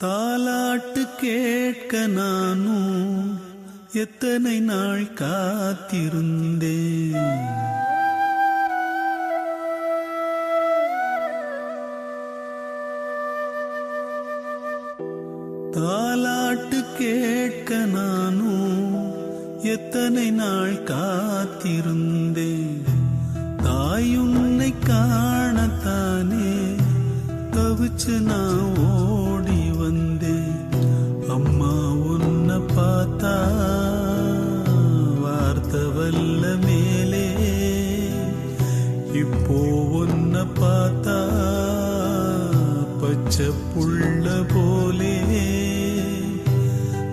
தாலாட்டு கேட்க நானும் எத்தனை நாள் காத்திருந்தேன்? தாலாட்டு கேட்க நானும் எத்தனை நாள் காத்திருந்தேன்? தாயுன்னை காணத்தானே தவிச்சு நான் ஓ வந்தேன் அம்மா உன்னை பார்த்தா வார்த்தை வல்ல மேலே. இப்போ உன்னை பார்த்தா பச்சை புள்ள போலே.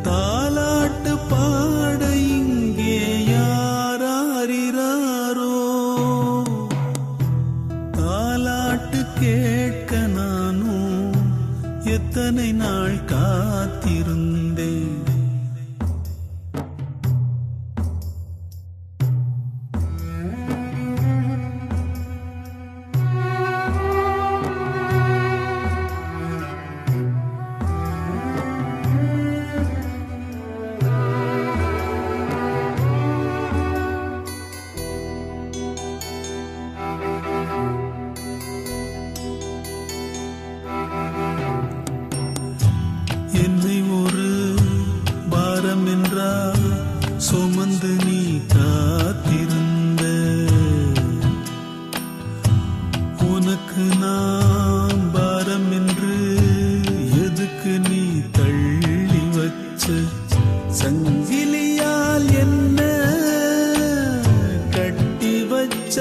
தாலாட்டு பாட இங்கே யாராரிராரோ? தாலாட்டு கேட்க நானும் எத்தனை நாள் காத்திருந்தேன்? பாரம் சுமந்து நீ காத்திருந்த. உனக்கு நான் பாரம் என்று எதுக்கு நீ தள்ளி வச்ச? சங்கிலியால் என்ன கட்டி வச்ச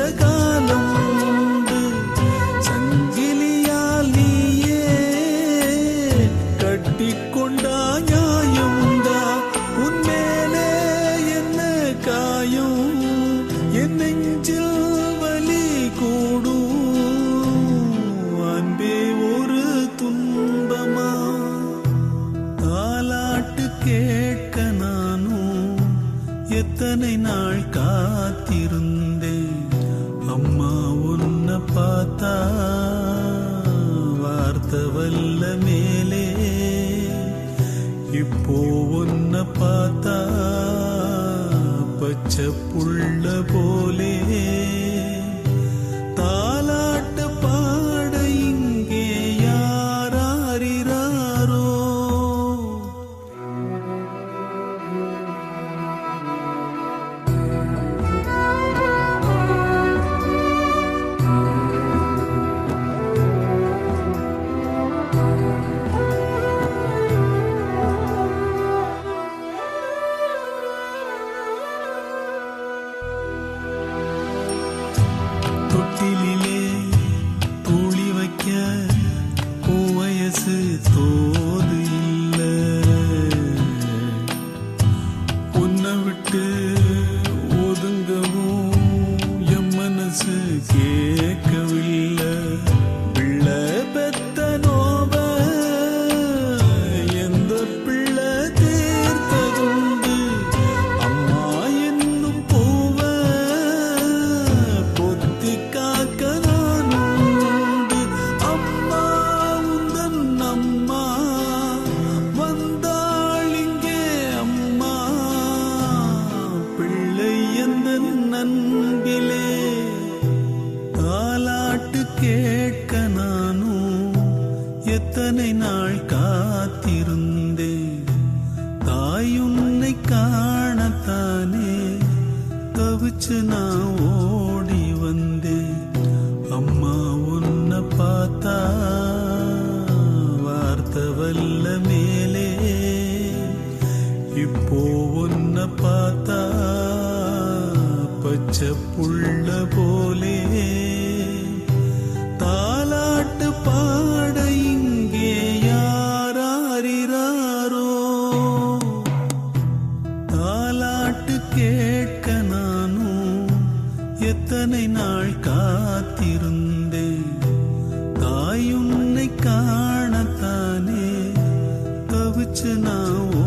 இத்தனை நாள் காத்திருந்தேன்? அம்மா உன்னை பார்த்தா வார்த்தை வல்ல மேலே. இப்போ உன்னை பார்த்தா பச்சை புள்ள போ தொட்டிலே அம்மா வந்தாள் இங்கே அம்மா. பிள்ளை எந்த நண்பிலே? தாலாட்டு கேட்க நானும் எத்தனை நாள் காத்திருந்தேன். தாயுன்னை காணத்தானே தவிச்சு நான் வல்ல மேலே இப்போ ஒன்ன பார்த்தா பச்சை புள்ள போலே. தாலாட்டு பாட இங்கே யாராரிராரோ? தாலாட்டு கேட்க நானும் எத்தனை நாள் காத்திருந்தேன் தாயுன்னை கா नाओ